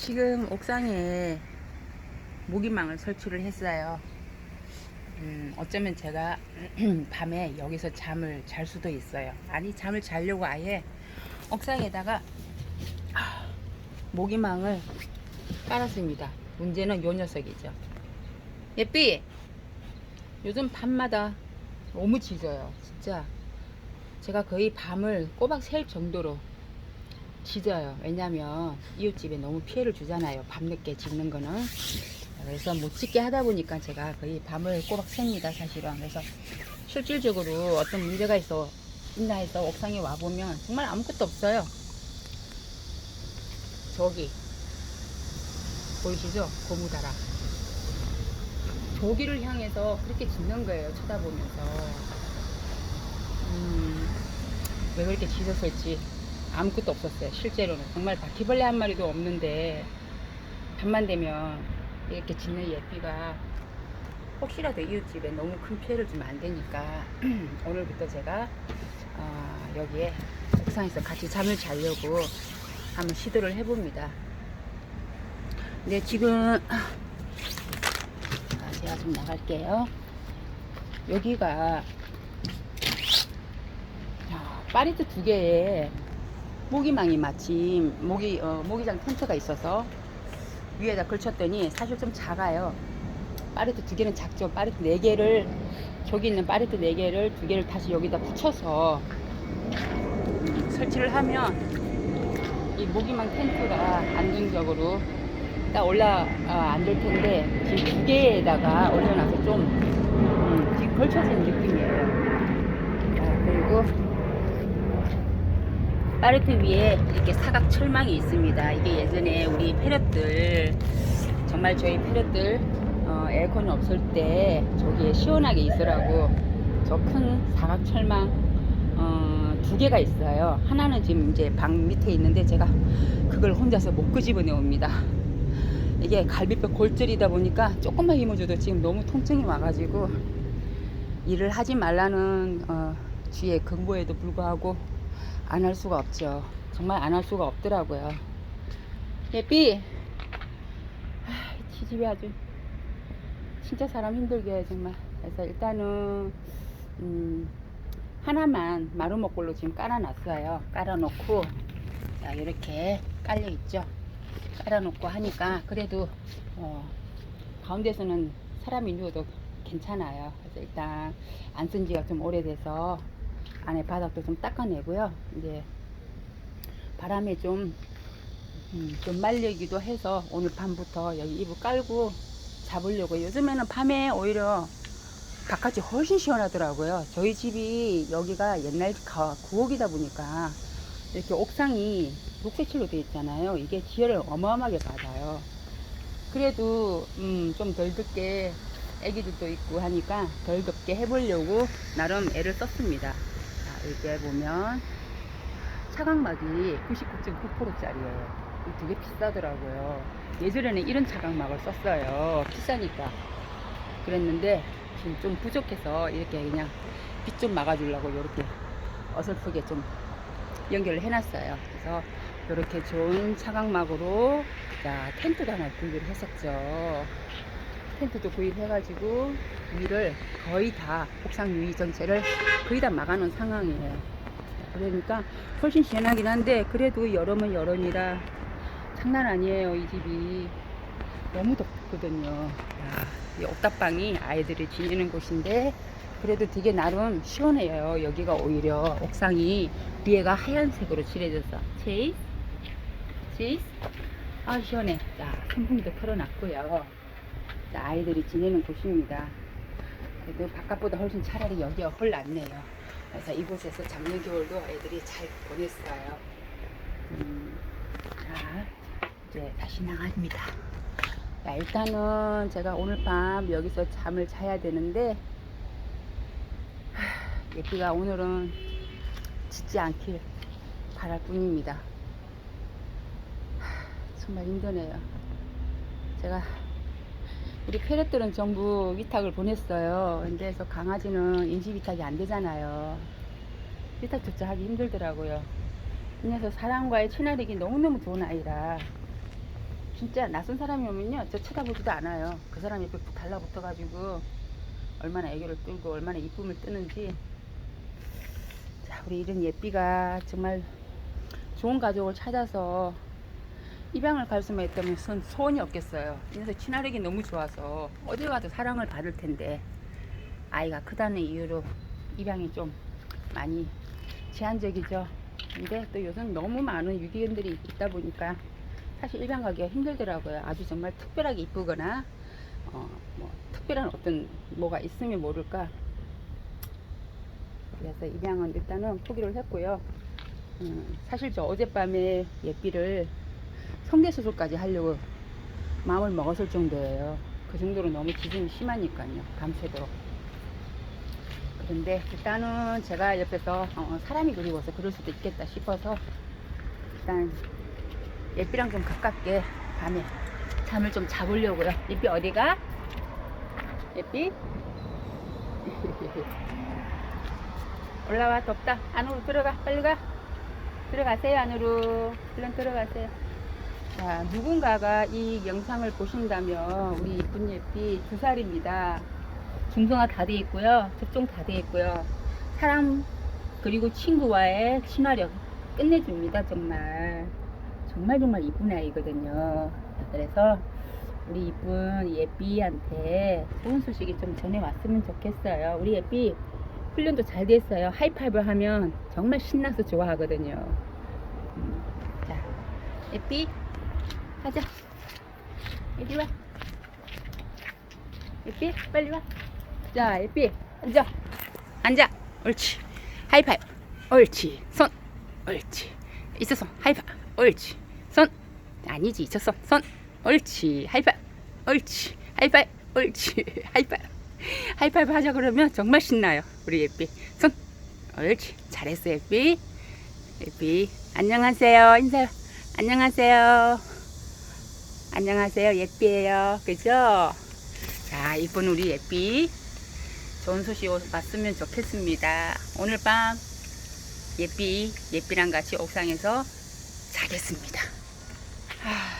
지금 옥상에 모기망을 설치를 했어요. 음, 어쩌면 제가 밤에 여기서 잠을 잘 수도 있어요. 아니, 잠을 자려고 아예 옥상에다가 아, 모기망을 깔았습니다. 문제는 요 녀석이죠. 예삐! 요즘 밤마다 너무 짖어요. 진짜. 제가 거의 밤을 꼬박 샐 정도로 짖어요. 왜냐면 이웃집에 너무 피해를 주잖아요. 밤늦게 짖는 거는. 그래서 못 짖게 하다 보니까 제가 거의 밤을 꼬박 셉니다. 사실은. 그래서 실질적으로 어떤 문제가 있어 있나 해서 옥상에 와보면 정말 아무것도 없어요. 저기 보이시죠? 고무다라. 저기를 향해서 그렇게 짖는 거예요. 쳐다보면서. 음, 왜 그렇게 짖었을지 아무것도 없었어요. 실제로는 정말 바퀴벌레 한 마리도 없는데 밤만 되면 이렇게 짖는 예삐가 혹시라도 이웃집에 너무 큰 피해를 주면 안 되니까 오늘부터 제가 어, 여기에 옥상에서 같이 잠을 자려고 한번 시도를 해봅니다. 근데 지금 아, 제가 좀 나갈게요. 여기가 야, 파리트 두 개에 모기망이 마침 모기 어, 모기장 텐트가 있어서 위에다 걸쳤더니 사실 좀 작아요. 파리트 두 개는 작죠. 파리트 네 개를 저기 있는 파리트 네 개를 두 개를 다시 여기다 붙여서 음, 설치를 하면 이 모기망 텐트가 안정적으로 딱 올라 아, 앉을 텐데 지금 두 개에다가 올려놔서 좀 음, 걸쳐진 느낌이에요. 아, 그리고 파레트 위에 이렇게 사각 철망이 있습니다. 이게 예전에 우리 페럿들 정말 저희 페럿들 어, 에어컨 없을 때 저기에 시원하게 있으라고 저 큰 사각 철망 어, 두 개가 있어요. 하나는 지금 이제 방 밑에 있는데 제가 그걸 혼자서 못 끄집어 내 옵니다. 이게 갈비뼈 골절이다 보니까 조금만 힘을 줘도 지금 너무 통증이 와가지고 일을 하지 말라는 어, 주의 근보에도 불구하고 안 할 수가 없죠. 정말 안 할 수가 없더라고요. 예삐, 아, 지집이 아주 진짜 사람 힘들게 해 정말. 그래서 일단은 음, 하나만 마루목골로 지금 깔아놨어요. 깔아놓고 자 이렇게 깔려 있죠. 깔아놓고 하니까 그래도 어, 가운데서는 사람이 누워도 괜찮아요. 그래서 일단 안 쓴 지가 좀 오래돼서 안에 바닥도 좀 닦아내고요. 이제 바람에 좀, 음, 좀 말리기도 해서 오늘 밤부터 여기 이불 깔고 잡으려고. 요즘에는 밤에 오히려 바깥이 훨씬 시원하더라고요. 저희 집이 여기가 옛날 가- 구옥이다 보니까 이렇게 옥상이 녹색칠로 되어 있잖아요. 이게 지열을 어마어마하게 받아요. 그래도 음, 좀 덜 덥게 애기들도 있고 하니까 덜 덥게 해보려고 나름 애를 썼습니다. 자, 이렇게 보면 차각막이 99.9%짜리예요. 되게 비싸더라고요. 예전에는 이런 차각막을 썼어요. 비싸니까. 그랬는데 지금 좀 부족해서 이렇게 그냥 빛 좀 막아주려고 이렇게 어설프게 좀 연결을 해놨어요. 그래서 이렇게 좋은 차각막으로 자 텐트도 하나 구입을 했었죠. 텐트도 구입해가지고 위를 거의 다 옥상 위 전체를 거의 다 막아놓은 상황이에요. 그러니까 훨씬 시원하긴 한데 그래도 여름은 여름이라 장난 아니에요 이 집이 너무 덥거든요. 야, 이 옥탑방이 아이들이 지내는 곳인데 그래도 되게 나름 시원해요. 여기가 오히려 옥상이 위에가 하얀색으로 칠해져서 체이스 체이스 아 시원해. 자 선풍기도 틀어놨고요. 자, 아이들이 지내는 곳입니다. 그래도 바깥보다 훨씬 차라리 여기가 훨 낫네요. 그래서 이곳에서 작년 겨울도 애들이 잘 보냈어요. 음, 자, 이제 다시 나갑니다. 자, 일단은 제가 오늘 밤 여기서 잠을 자야 되는데, 하, 예삐가 오늘은 짖지 않길 바랄 뿐입니다. 하, 정말 힘드네요. 제가 우리 페럿들은 전부 위탁을 보냈어요. 근데 서 강아지는 인지 위탁이 안 되잖아요. 위탁조차 하기 힘들더라고요. 이 녀석 사람과의 친화력이 너무너무 좋은 아이라 진짜 낯선 사람이 오면요 저 쳐다보지도 않아요 그 사람이 옆에 푹 달라붙어가지고 얼마나 애교를 끌고 얼마나 이쁨을 뜨는지 자 우리 이런 예삐가 정말 좋은 가족을 찾아서 입양을 갈 수만 있다면 선 소원이 없겠어요 그래서 친화력이 너무 좋아서 어디 가도 사랑을 받을 텐데 아이가 크다는 이유로 입양이 좀 많이 제한적이죠 근데 또 요즘 너무 많은 유기견들이 있다 보니까 사실 입양 가기가 힘들더라고요. 아주 정말 특별하게 이쁘거나 어, 뭐 특별한 어떤 뭐가 있으면 모를까. 그래서 입양은 일단은 포기를 했고요. 음, 사실 저 어젯밤에 예삐를 성대 수술까지 하려고 마음을 먹었을 정도예요. 그 정도로 너무 지짐이 심하니까요. 밤새도록. 그런데 일단은 제가 옆에서 어, 사람이 그리워서 그럴 수도 있겠다 싶어서 일단 예삐랑 좀 가깝게 밤에 잠을 좀 자보려고요. 예삐 어디가? 예삐? 올라와 덥다. 안으로 들어가. 빨리 가. 들어가세요 안으로. 얼른 들어가세요. 자 누군가가 이 영상을 보신다면 우리 이쁜 예삐 두 살입니다. 중성화 다 돼 있고요. 접종 다 돼 있고요. 사람 그리고 친구와의 친화력 끝내줍니다 정말. 정말 정말 이쁜 아이거든요. 그래서 우리 이쁜 예삐한테 좋은 소식이 좀 전해 왔으면 좋겠어요. 우리 예삐 훈련도 잘 됐어요. 하이파이브 하면 정말 신나서 좋아하거든요. 음, 자, 예삐 가자. 이리 와. 예삐 빨리 와. 자, 예삐 앉아. 앉아. 옳지. 하이파이브. 옳지. 손. 옳지. 있어서 하이파이브. 옳지. 손. 아니지. 있었어. 손. 옳지. 하이파이브. 옳지. 하이파이브. 옳지. 하이파이브. 하이파이브 하자 그러면 정말 신나요. 우리 예삐. 손. 옳지. 잘했어, 예삐. 예삐. 안녕하세요. 인사. 안녕하세요. 안녕하세요. 예삐예요. 그죠? 자, 이쁜 우리 예삐. 좋은 소식 왔으면 좋겠습니다. 오늘 밤 예삐, 예삐랑 같이 옥상에서 자겠습니다. 하...